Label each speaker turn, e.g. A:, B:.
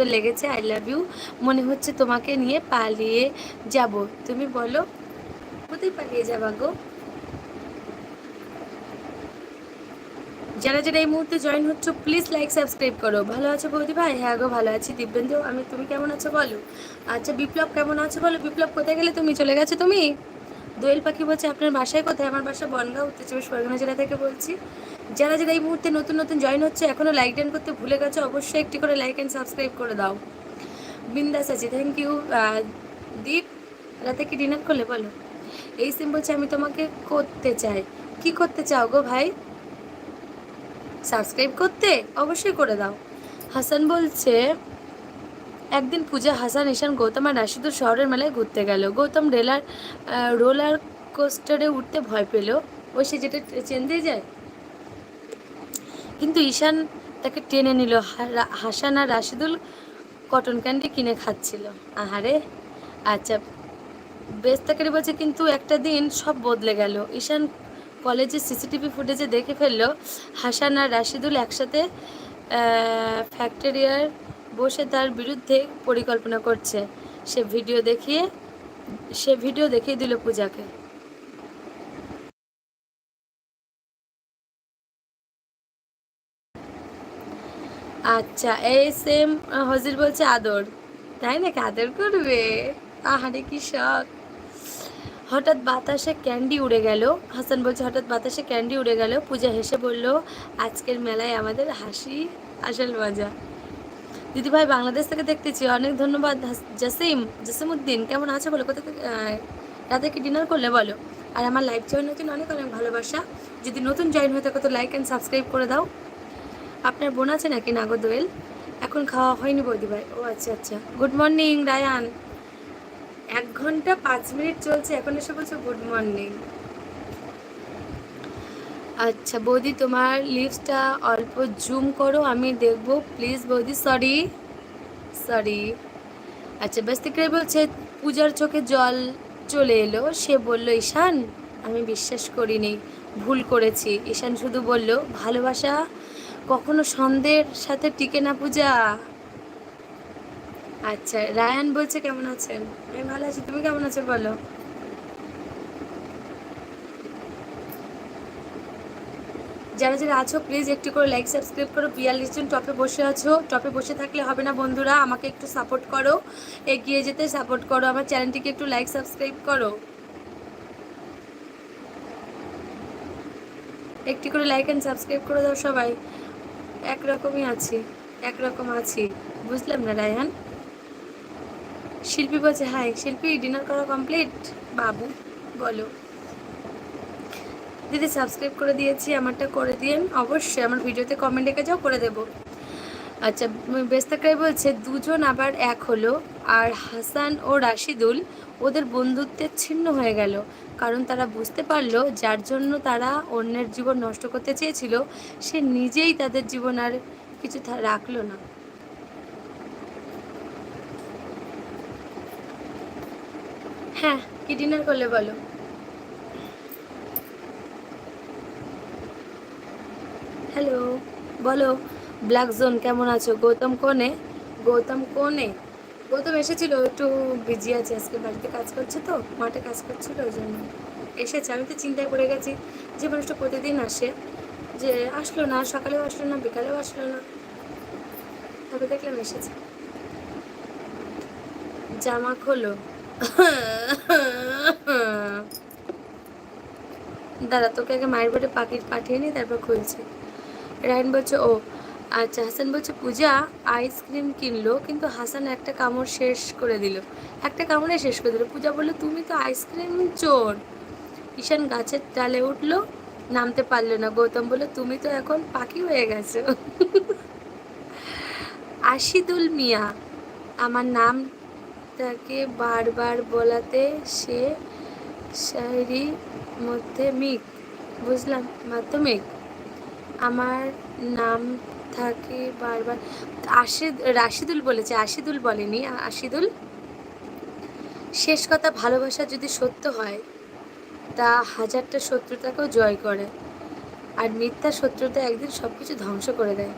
A: সুন্দর লেগেছে I love you মনে হচ্ছে তোমাকে নিয়ে পালিয়ে যাব। তুমি বলো, কোথায় পালিয়ে যাবা গো? যারা যারা এই মুহূর্তে জয়েন হচ্ছে প্লিজ লাইক সাবস্ক্রাইব করো। ভালো আছো বৌদি ভাই? হ্যাঁ গো, ভালো আছি। দিব্যেন্দু, আমি, তুমি কেমন আছো বলো? আচ্ছা বিপ্লব কেমন আছো বলো? বিপ্লব কোথায় গেলে তুমি? চলে গেছো তুমি? দোয়েল পাখি বলছে, আপনার বাসায় কোথায়? আমার বাসা বনগাঁও উত্তর চব্বিশ পরগনা জেলা থেকে বলছি। যারা যারা এই মুহূর্তে নতুন নতুন জয়েন হচ্ছে এখনও লাইক ডান করতে ভুলে গেছো, অবশ্যই একটি করে লাইক অ্যান্ড সাবস্ক্রাইব করে দাও। বিন্দাস আছি থ্যাংক ইউ দীপ। রাতে কি ডিনার করলে বলো? এই সিম বলছে, আমি তোমাকে করতে চাই। কি করতে চাও গো ভাই? সাবস্ক্রাইব করতে? অবশ্যই করে দাও। হাসান বলছে একদিন পূজা হাসান ঈশান গৌতম আর রাশিদুর শহরের মেলায় ঘুরতে গেল। গৌতম রেলার রোলার কোস্টারে উঠতে ভয় পেল। ওই সে যেটা চেন দিয়ে যায়। কিন্তু ঈশান তাকে টেনে নিল। হাসান আর রাশিদুল কটন ক্যান্ডি কিনে খাচ্ছিল। আহারে আচ্ছা বেশ বেস্তাকারি বলছে, কিন্তু একটা দিন সব বদলে গেল। ঈশান কলেজে সিসিটিভি ফুটেজে দেখে ফেলল, হাসান আর রাশিদুল একসাথে ফ্যাক্টরিয়ার বসে তার বিরুদ্ধে পরিকল্পনা করছে। সে ভিডিও দেখিয়ে, সে ভিডিও দেখিয়ে দিল পূজাকে। আচ্ছা এই সেম হজির বলছে আদর। তাই নাকি আদর করবে? আহারে, কি শখ। হঠাৎ বাতাসে ক্যান্ডি উড়ে গেল। হাসান বলছে, হঠাৎ বাতাসে ক্যান্ডি উড়ে গেল। পূজা হেসে বলল, আজকের মেলায় আমাদের হাসি, আসল মজা। দিদিভাই বাংলাদেশ থেকে দেখতেছি, অনেক ধন্যবাদ। জাসিম, জাসিমউদ্দিন, কেমন আছো বলো? কোথা থেকে রাতে কি ডিনার করলে বলো? আর আমার লাইভ জয়েনের জন্য অনেক অনেক ভালোবাসা। যদি নতুন জয়েন হয়ে থাকো তো লাইক অ্যান্ড সাবস্ক্রাইব করে দাও। আপনার বোন আছে নাকি নাগরদোয়েল এখন খাওয়া হয়নি বৌদি ভাই। ও আচ্ছা আচ্ছা। Good morning Rayan. এক ঘণ্টা পাঁচ মিনিট চলছে। এখন এসে বলছো গুড মর্নিং আচ্ছা বৌদি, তোমার লিপসটা অল্প জুম করো, আমি দেখব। প্লিজ বৌদি সরি সরি আচ্ছা বেস্তিকাই বলছে, পূজার চোখে জল চলে এলো। সে বলল, ঈশান, আমি বিশ্বাস করিনি, ভুল করেছি। ঈশান শুধু বলল, ভালোবাসা কখনো সন্দেহের সাথে টিকে না, পূজা। আচ্ছা রায়ান বলছে, কেমন আছেন? আমি ভালো আছি, তুমি কেমন আছো, বলো। যারা যারা আছো প্লিজ একটু করে লাইক সাবস্ক্রাইব করো। বিয়াল্লিশ জন টপে বসে আছো। টপে বসে থাকলে হবে না বন্ধুরা, আমাকে একটু সাপোর্ট করো। এগিয়ে যেতে সাপোর্ট করো। আমার চ্যানেলটিকে একটু লাইক সাবস্ক্রাইব করো। একটি করে লাইক অ্যান্ড সাবস্ক্রাইব করে দাও সবাই। একরকমই আছি, একরকম আছি। বুঝলাম না, রায়হান? শিল্পী বলছে হাই শিল্পী ডিনার করা কমপ্লিট বাবু, বলো। দিদি সাবস্ক্রাইব করে দিয়েছি, আমারটা করে দিয়েন। অবশ্যই আমার ভিডিওতে কমেন্ট রেখে যাও, করে দেবো। আচ্ছা বেস্তাকাই বলছে, দুজন আবার এক হলো, আর হাসান ও রাশিদুল ওদের বন্ধুত্বের ছিন্ন হয়ে গেল। কারণ তারা বুঝতে পারল, যার জন্য তারা অন্যের জীবন নষ্ট করতে চেয়েছিল, সে নিজেই তাদের জীবন আর কিছু রাখল না। হ্যাঁ কি ডিনার করলে বলো? হ্যালো বলো ব্ল্যাক জোন কেমন আছো? গৌতম কোনে গৌতম কোনে গৌতম এসেছিল, একটু বিজি আছে, আজকে বাড়িতে কাজ করছে তো, মাঠে কাজ করছিল, ওই জন্য এসেছে। আমি তো চিন্তায় পড়ে গেছি যে মানুষটা প্রতিদিন আসে, যে আসলো না, সকালেও আসলো না, বিকালেও আসলো না। তবে দেখলাম এসেছে। জামা খোলো। দাদা, তোকে আগে মায়ের বাড়ি পাখি পাঠিয়ে নি, তারপর খুলছি। রায়ন বলছে, ও আচ্ছা হাসান বলছে, পূজা আইসক্রিম কিনলো, কিন্তু হাসান একটা কামড় শেষ করে দিল। একটা কামড়ে শেষ করে দিল। পূজা বলল, তুমি তো আইসক্রিম চোর। ঈশান গাছের ডালে উঠল, নামতে পারল না। গৌতম বলল, তুমি তো এখন পাখি হয়ে গেছো। আশিদুল মিয়া, আমার নাম তাকে বারবার বলাতে সে শায়রি মিক বুঝলাম, মাধ্যমিক। আমার নাম থাকে বারবার, আশিদ, রাশিদুল বলেছে, আশিদুল বলেনি আশিদুল? শেষ কথা, ভালোবাসা যদি সত্য হয়, তা হাজারটা শত্রুতাকেও জয় করে। আর মিথ্যা শত্রুতা একদিন সব কিছু ধ্বংস করে দেয়।